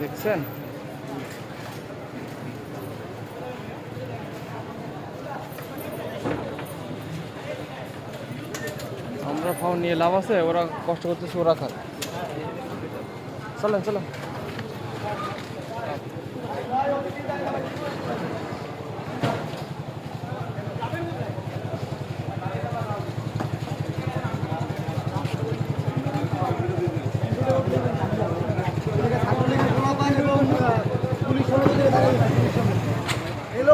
দেখছেন? আমরা ফাউন নিয়ে লাভ আছে ওরা কষ্ট করতেছে ওরা খাক চলেন চলেন।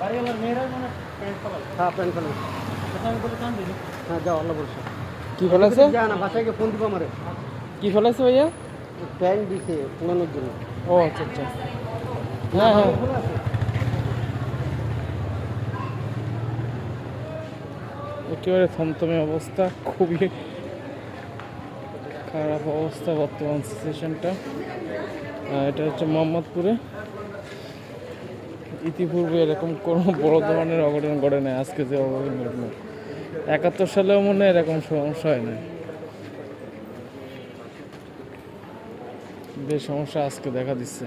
বাড়িওয়ালার মেয়েরা মানে প্যান্ট হ্যাঁ প্যান্ট ফেলো আমি বলে চান দিদি হ্যাঁ যাও আল্লাহ বলছো কি ফেলেছে? যা না বাসায় গিয়ে ফোন দিব আমারে। কি ফেলেছে ভাইয়া? প্যান্ট দিছে পুরানোর জন্য। ও আচ্ছা আচ্ছা। হ্যাঁ হ্যাঁ। একেবারে থমথমে অবস্থা খুবই খারাপ অবস্থা বর্তমান সিচুয়েশনটা এটা হচ্ছে মোহাম্মদপুরে। ইতিপূর্বে এরকম কোনো বড় ধরনের অঘটন ঘটে নাই, আজকে যে অঘটন ঘটনা একাত্তর সালেও মনে হয় এরকম সমস্যা হয় না বেশ সমস্যা আজকে দেখা দিচ্ছে।